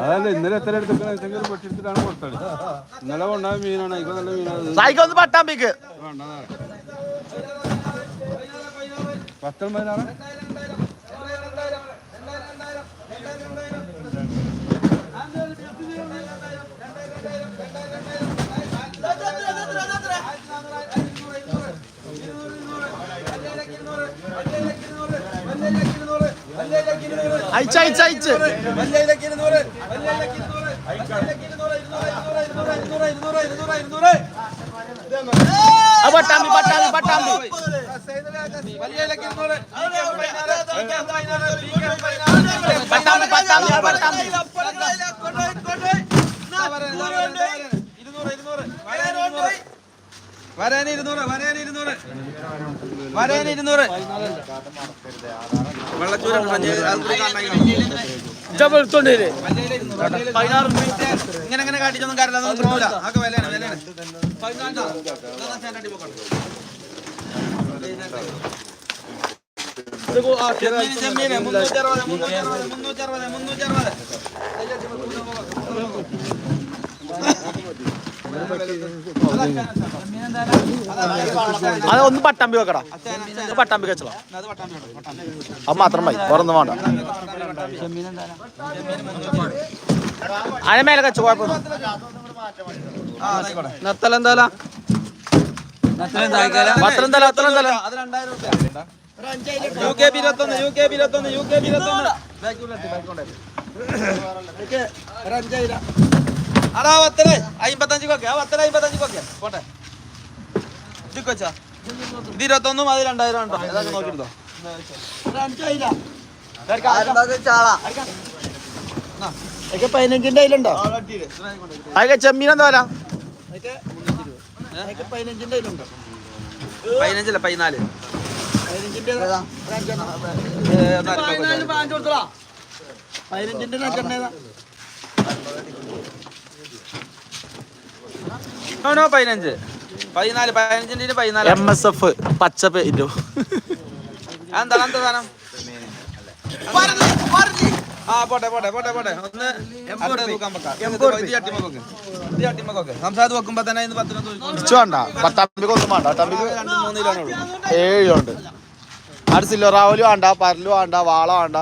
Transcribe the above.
അതല്ല ഇന്നലെ എത്ര എടുത്തിട്ട് പൊട്ടിച്ചിട്ടാണ് കൊടുത്തത് ഇന്നലെ കൊണ്ടായ മീനാണ് ഇപ്പൊ നല്ല മീനാണ് സായിക്ക് ഒന്ന് പട്ടാമ്പിക്ക് പത്തൊമ്പതിനാണ് അയച്ച് അയച്ച് അയച്ച്. പട്ടാമ്പി പട്ടാമ്പി പട്ടാമ്പി. പട്ടാമ്പി പട്ടാമ്പി പട്ടാമ്പി. വരാൻ ഇരുന്നൂറ് വരാൻ ഇരുന്നൂറ്. വരാൻ ഇരുന്നൂറ്. വെള്ളച്ചൂരം എടുത്തോണ്ട് പതിനാറ് ഇങ്ങനെ ഇങ്ങനെ കാട്ടിച്ചൊന്നും കാര്യമില്ല. അതൊന്നും കിട്ടൂല. അതൊക്കെ വിലയാണ് വിലയാണ്. ചെമ്മീന് ചെമ്മീന് മുന്നൂറ്റി അറുപത് മുന്നൂറ്റി അത് ഒന്ന് പട്ടാമ്പി വെക്കടാ. പട്ടാമ്പി വെച്ചോ അത് മാത്രം മതി വേറൊന്നും വേണ്ട. അതിന് മേലെ കച്ചു കുഴപ്പമൊന്നും നത്തല എന്തായാലും പത്തനംതല പത്തനംതല അത് രണ്ടായിരം രൂപ യു കെ പി ഇരുപത്തൊന്ന് യു കെ ഇരുപത്തൊന്ന് യു കെ ഇരുപത്തൊന്ന് അടാ പത്തര അമ്പത്തഞ്ച് കൊക്കെ. ആ പത്തര അമ്പത്തഞ്ച് കൊക്കെ. പോട്ടെ. ചിക്കൊച്ചാ ഇത് ഇരുപത്തൊന്നും അത് രണ്ടായിരം ഉണ്ടോ? ഏതൊക്കെ നോക്കിയെടുത്തോ. പതിനഞ്ചിന്റെ അതിലുണ്ടോ അതൊക്കെ ചെമ്മീൻ എന്താ വില? പതിനഞ്ചല്ല? പതിനാല്. നോ പതിനഞ്ച്? പതിനാല് പതിനഞ്ചിന്റെ പതിനാല്. എം എസ് എഫ് പച്ച പെയിന്റോ എന്താണ് എന്താ സാധനം? ആ പോട്ടെ പോട്ടെ പോട്ടെ പോട്ടെ. ഒന്ന് അടുത്ത തൂക്കാൻ വെക്കാം. ഇത് ചട്ടിമക്കൊക്കെ. ഇത് ചട്ടിമക്കൊക്കെ. സംസാരത്ത് വെക്കുമ്പോ തന്നെ ഇന്ന് പത്ത് രൂപ തൂക്കി ഇച്ചു വേണ്ട. പട്ടാമ്പിക്ക് ഒന്നും വേണ്ട. പട്ടാമ്പിക്ക് രണ്ട് മൂന്ന് കിലോ ഉള്ളൂ. ഏഴുണ്ട് അവിടെ സിൽവർ ആവൽ വേണ്ട പരൽ വേണ്ട വാള വേണ്ട.